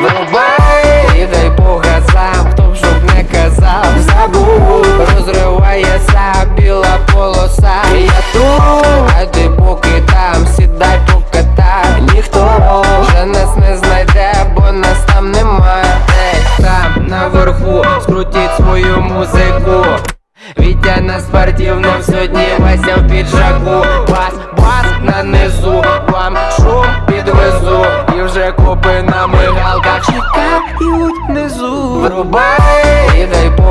Врубай, і дай по газам, хто б щоб не казав, забув Розривається біла полоса. Я тут, а ти поки там, сідай покатай. Ніхто вже нас не знайде, бо нас там немає Ей, там наверху, скрутіть свою музику. Вітя на спортивному сьогодні Вася в піджаку Копи на мигалках. Чекають внизу. Врубай, і дай по